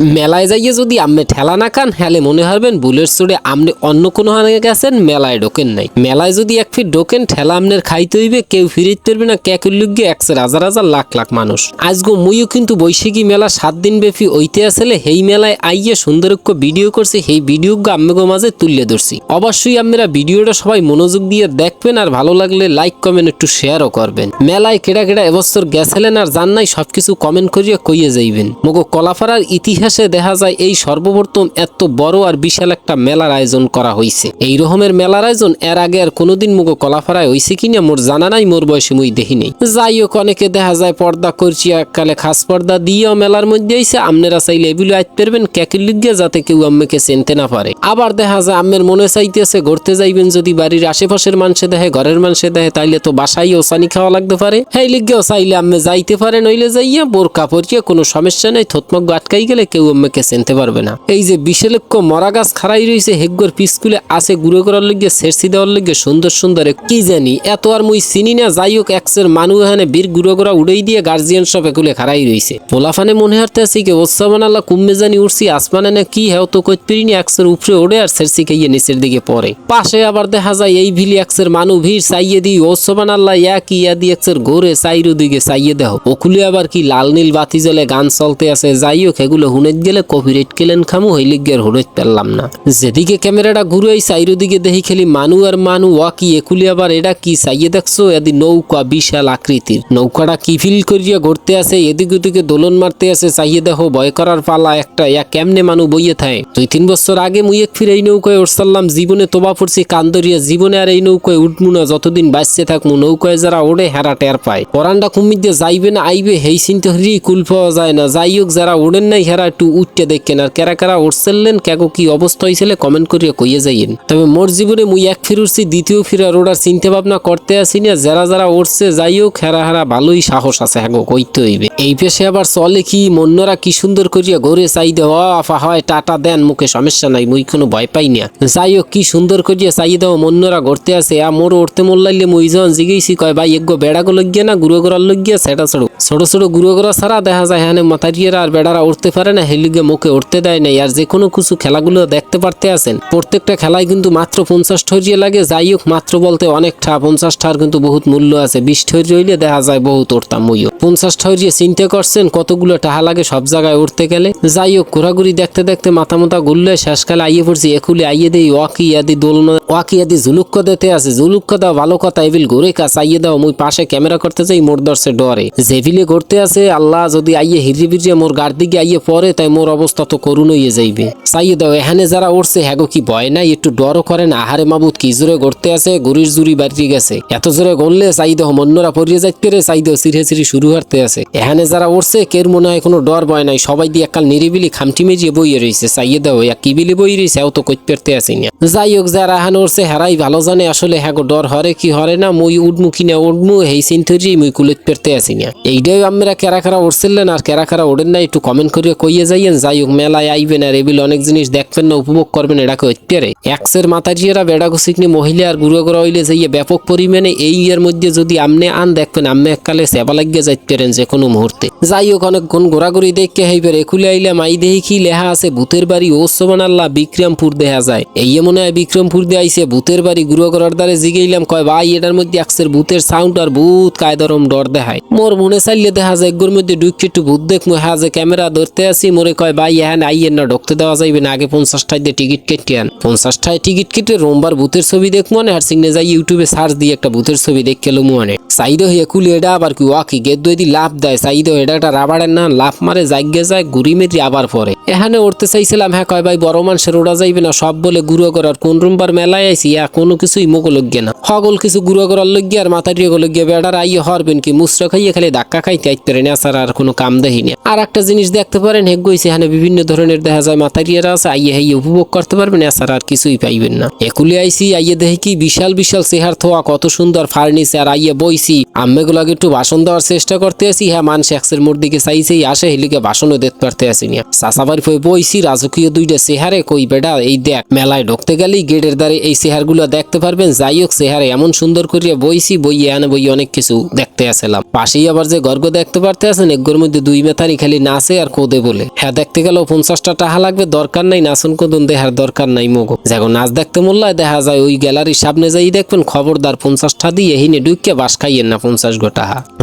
মেলায় যাইয়ে যদি আপনি ঠেলা না খান হ্যালে মনে হবেন বুলেট চড়ে আপনি অন্য কোনো হানে গেছেন, মেলায় ঢোকেন নাই। মেলায় যদি এক ফিট ঢোকেন, ঠেলা আপনার খাইতে হইবে, কেউ ফিরিতে পারবে না, ক্যাকুর লুগে একশো হাজার হাজার লাখ লাখ মানুষ। আজগো মুইও কিন্তু বৈশাখী মেলা সাত দিন ব্যাপী ঐতে আসলে হেই মেলায় আইয়ে সুন্দরক্য ভিডিও করছে সেই ভিডিও আম্মেগো মাঝে তুলে ধরছি। অবশ্যই আপনারা ভিডিওটা সবাই মনোযোগ দিয়ে দেখবেন আর ভালো লাগলে লাইক, কমেন্ট, একটু শেয়ারও করবেন। মেলায় কেডা কেডা এবছর গেছিলেন আর জান নাই, সবকিছু কমেন্ট করিয়া কইয়ে যাইবেন। মগো কলাফাড়ার ইতিহাসে দেখা যায় এই সর্বপ্রথম এত বড় আর বিশাল একটা মেলার আয়োজন করা হয়েছে এই রকমের মেলার আয়োজন এর আগে আর কোনোদিন মুগো কলাফাড়ায় হয়েছে কিনা মোর জানা নাই, মোর বয়সে মুই দেখি নেই। যাই হোক, অনেকে দেখা যায় পর্দা করছি, এককালে খাস পর্দা দিয়েও মেলার মধ্যে আইসে আপনারা চাইলে এগুলো আইতে পারবেন, ক্যাকের লিগিয়া যাতে কেউ আম্মেকে চিনতে না পারে। আবার দেখা যায় আম্মের মনে চাইতেছে, ঘুরতে যাইবেন যদি বাড়ির আশেপাশের মানুষে দেখে, ঘরের মানুষে দেখে, তাইলে তো বাসায় ওসানি খাওয়া লাগতে পারে। হ্যাঁ লিগেও চাইলে আম্মে যাইতে পারে, নইলে যাইয়া বোর কাপড় কোনো সমস্যা নেই থতমক আটকাই গেলে কেউ আম্মেকে চিনতে পারবে না। এই যে বিশেলক্ষ মরা গাছ খাড়াই রয়েছে হেগ্গর পিসকুলে আছে গুঁড়ো করার লিগে সেরসি দেওয়ার লিগে সুন্দর সুন্দর কি জানি, এত আর মুই চিনি না, যাই হোক, একসের মানু এখানে বীর গুঁড়ো করা উড়াই দিয়ে গার্জিয়ান সব একুলে খাড়াই রয়েছে পোলাফানে মনে হারতে আছি কি ওসামান আল্লাহ কুম্মে জানি উঠছি আসমানে না কি, হেও তো কইত পিরিনি একসের উপরে ওড়ে আর সেরসি খাইয়ে নিচের দিকে পড়ে। পাশে আবার দেখা যায়, এই ভিলি একসের মানু ভিড়, চাইয়ে দি ওসমান আল্লাহ কি ইয়া দি একসের ঘোরে, চাইরু দিকে চাইয়ে দেহ ওকুলে আবার কি লাল নীল বাতি জ্বলে গান চলতে আছে, যাই হোক, এগুলো হুনেত গেলে কপিরাইট কেলেন খামু হইলিগের হুনেত পেলাম না। যেদিকে ক্যামেরাটা ঘুরাই চাইরু দিকে দেখি খেলি মানু আর মানু, ওয়া কি একুলি আবার এটা কি চাইয়ে দেখছ? এদি নৌকা বিশাল আকৃতির। নৌকাটা কি ফিল করিয়া ঘুরতে আছে এদিক ওদিকে দোলন মারতে আছে চাইয়ে দেখো ভয় করার পালা একটা, ইয়া কেমনে মানু বইয়ে থাকে দুই তিন বছর আগে মুই এক ফিরে এই নৌকায় উঠসাল্লাম, জীবনে তোবা পড়ছি কান্দরিয়া, জীবনে আর এই নৌকায় উঠমু না, যতদিন বাঁচতে থাকমু, নৌকায় যারা ওড়ে হেরা টের পায়। পরানটা কুমির দিয়ে যাইবে না, আইবে, হেই চিন্তা হরি, কুল পাওয়া যায় না। যাই হোক, যারা ওড়েন নাই, হেরা একটু উঠতে দেখেন আর কেরা কেরা উঠছিলেন কেগো কি অবস্থা হয়েছিল কমেন্ট করিয়া কইয়ে যাইয়েন। তবে মোর জীবনে মুই এক ফির উঠছি, দ্বিতীয় ফির আর ওড়ার চিন্তা ভাবনা করতে আসি না। যারা যারা উঠছে, যাই হোক, হেরা হেরা ভালোই সাহস আছে হ্যাগো কইতে হইবে। এই পেশে আবার চলে কি মন্যরা কি সুন্দর করিয়া ঘরে চাই দে আফা হয়, টাটা দেন, মুখে সমস্যা নাই, মুই কোনো ভয় পাই না। যাই হোক, কি সুন্দর করিয়া চাই দাও মন্যরা ঘরতে আছে আ মোর উঠতে মোল্লাইলে মুই যখন জিগেছি কয়, ভাই এগো বেড়াগো লগ্গিয়া না, গুঁড়ো করার লগ্গিয়া সেটা ছোট ছোট গুঁড়ো করা ছাড়া দেখা যায় হ্যাঁ মাথারিয়ারা আর বেড়ারা উঠতে পারে না। হেলিগে মুখে উঠতে দেয় নাই আর যে কোনো কিছু খেলাগুলো দেখতে পারতে আছেন। প্রত্যেকটা খেলায় কিন্তু মাত্র পঞ্চাশ ঠরিয়ে লাগে। যাই হোক, মাত্র বলতে অনেকটা পঞ্চাশ ঠার কিন্তু বহুত মূল্য আছে। বিশ ঠরি হইলে দেখা যায় বহুত উঠতাম মুইও পঞ্চাশ ঠরিয়ে চিন্তা করছেন কতগুলো টাহা লাগে সব জায়গায় উঠতে গেলে। যাই হোক, ঘোরাঘুরি দেখতে দেখতে মাথা মাথা গুললে শেষকালে আইয়ে পড়ছি। একুলে আইয়ে দেই ওয়াকি আদি দোলনা ওয়াকি আদি জুলুক্ক দিতে আছে। জুলুক্ক দাও ভালো কথা এবিল ঘুরে কাজ আইয়ে দাও মুই পাশে ক্যামেরা করতে চাই, মোর দর্শে ডরে। জেভিলে ঘুরতে আছে, আল্লাহ যদি আইয়ে হিরি বিরিয়ে মোর গার দিকে আইয়ে পরে তাই মোর অবস্থা তো করুন হইয়ে যাইবে। চাইয়ে এখানে যারা উঠছে হ্যাগো কি ভয় নাই? একটু ডরও করেন, আহারে মাবুত কি জোরে ঘুরতে আছে? গরির জুরি বাড়ি গেছে। এত জোরে গড়লে চাই দেহ মন্যরা পরিয়ে যাইতে রে চাই দেহ চিরে চিরি শুরু হারতে আছে। এখানে যারা উঠছে কের মনে হয় কোনো ডর ভয় নাই? সবাই দিয়ে একাল নিরিবিলি খামটি মেজিয়ে বইয়ে রয়েছে চাইয়ে দাও কি বিলি বই রয়েছে তো কইতে পেরতে আসি না। যাই হোক, যারা এখানে উঠছে হেরাই ভালো জানে, আসলে হ্যাগো ডর হরে কি হরে না, মুই উঠমু কিনা উঠমু হেই চিন্তি মুই কুলিত পেরতে আসি না। এইটাই আমরা কেরা কেরা উঠছিলেন আর কেরা কেরা ওড়েন না একটু কমেন্ট করিয়া কইয়ে যাইয়েন, যাই হোক, মেলায় আইবেন আর এবিল অনেক জিনিস দেখবেন না, উপভোগ করবেন এটাকে হইতে রে একসের মাতারিয়েরা বেড়া গুছিকনি মহিলা আর গুঁড়ো গুঁড়ো হইলে যাইয়ে ব্যাপক পরিমাণে এই ইয়ের মধ্যে যদি আমনে আন দেখবেন, আমনে এককালে সেবা লাগিয়ে যাইতে পারেন যে কোনো মুহূর্তে। যাই হোক অনেকক্ষণ ঘোরাঘুরি দেখে হইবে একুলে আইলে মাই দেহি কি লেহা আছে, ভূতের বাড়ি ওসমান আল্লাহ বিক্রমপুর দেখা যায়। এই মনে হয় বিক্রমপুর দিয়ে আইসে ভূতের বাড়ি গুঁড়ো করার দ্বারে জিগেইলাম, কয় ভাই, এটার মধ্যে একসের ভূতের সাউন্ড আর ভূত কায়দরম ডর দেখায় মোর মনে চাইলে দেখা যায় এগুলোর মধ্যে ঢুকি একটু ভূত দেখমু হ্যাঁ যে ক্যামেরা ধরতে আসি মোরে কয়, ভাই হ্যাঁ আইয়ের না, ঢুকতে দেওয়া যাইবে না, আগে পঞ্চাশটায় দিয়ে টিকিট কেটে আন। পঞ্চাশটায় টিকিট কেটে রোমবার ভূতের ছবি দেখব না আর সিগনে যাই ইউটিউবে সার্চ দিয়ে একটা ভূতের ছবি দেখে লমু আনে সাইড হয়ে কুলি এটা আবার কি ওয়াকি গেদ দি লাভ দেয়। সাইড এটা একটা রাবারের না লাভ মারে জাগ্গে যায় ঘুরি মেরি আবার পরে। এখানে উঠতে চাইছিলাম হ্যাঁ কয়, ভাই, বড় মানুষের ওড়া যাইবে না, সব বলে গুঁড়ো করার কোন রুমবার মেলায় আইসি ইয়া কোনো কিছুই মোগো লগ্গে না। হগল কিছু গুঁড়ো করার লগ্গে আর মাথা টিয়ে লগ্গে বেড়ার আইয়ে হরবেন কি, মুসরা খাইয়ে খালি ধাক্কা খাইতে আইতে আসার আর কোনো কাম দেহি না। আর একটা জিনিস দেখতে পারেন হেগ গইছে এখানে বিভিন্ন ধরনের দেখা যায় মাথা টিয়েরা আছে, আইয়ে হাইয়ে উপভোগ করতে পারবেন আসার আর কিছুই পাইবেন না। একুলে আইসি, আইয়ে দেখি কি বিশাল বিশাল চেহার থোয়া, কত সুন্দর ফার্নিচার আইয়ে বইছি। আম্মেগুলাকে একটু ভাষণ দেওয়ার চেষ্টা করতে আসি হ্যাঁ মান একসের মোর দিকে চাইছেই, আসে, হেলিকে ভাষণও দেখতে পারতে আসি না। সাসাবাড়ি ফয়ে বইছি, রাজকীয় দুইটা চেহারে, কই বেটা, এই দেখ, মেলায় ঢুকতে গেলেই গেটের দ্বারে এই চেহারগুলো দেখতে পারবেন। যাই হোক, চেহারে এমন সুন্দর করিয়া বইছি, বইয়ে আনে বই অনেক কিছু দেখতে আসলাম। পাশেই আবার যে গর্গ দেখতে পারতে আছেন এগুলোর মধ্যে দুই মেথারি খালি নাচে আর কোদে বলে। হ্যাঁ দেখতে গেলেও পঞ্চাশটা টাকা লাগবে, দরকার নাই, নাচন কদন, দেহার দরকার নাই মগো। দেখো নাচ দেখতে মোল্লায় দেখা যায়, ওই গ্যালারির সামনে যাই দেখবেন, খবরদার পঞ্চাশটা দিয়ে হিনে ডুইকে বাস খাইয়েন না পঞ্চাশ গো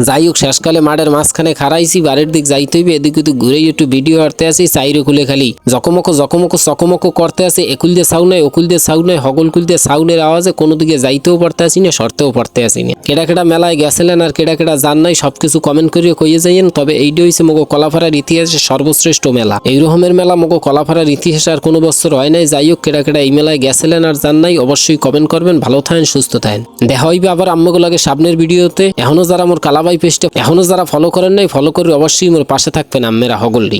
যাই হোক, শেষকালে মাঠের মাঝখানে খারাইছি বাড়ির দিক যাইতে হইবে, এদিক ওদিক ঘুরে একটু ভিডিও করতে আসি, চাইরে খুলে খালি জকমকো জকমকো, চকমকো করতে আসে, একুল দিয়ে সাউ নাই অকুল দিয়ে সাউ নাই, হগল কুল দিয়ে সাউনের আওয়াজে কোনো দিকে যাইতেও পারতে আসি না, সরতেও পারতে আসি না। কেডা কেডা মেলায় গেছিলেন আর কেডা কেডা জান নাই, সবকিছু কমেন্ট করিয়ে কইয়ে যাইয়েন, তবে এইটা হইছে মগো কলাফাড়ার ইতিহাসে সর্বশ্রেষ্ঠ মেলা। এই রকমের মেলা মগো কলাফাড়ার ইতিহাস আর কোনো বছর হয় নাই। যাই হোক কেডা কেডা এই মেলায় গেছিলেন আর জান নাই, অবশ্যই কমেন্ট করবেন। ভালো থাকেন, সুস্থ থাকেন। দেখা হইবে আবার আম্মগো লাগে সামনের ভিডিওতে। এখনও যারা মোর কালাবাই পেজটা এখনও যারা ফলো করেন নাই ফলো করে অবশ্যই মোর পাশে থাকবেন আম্মেরা হগল্লি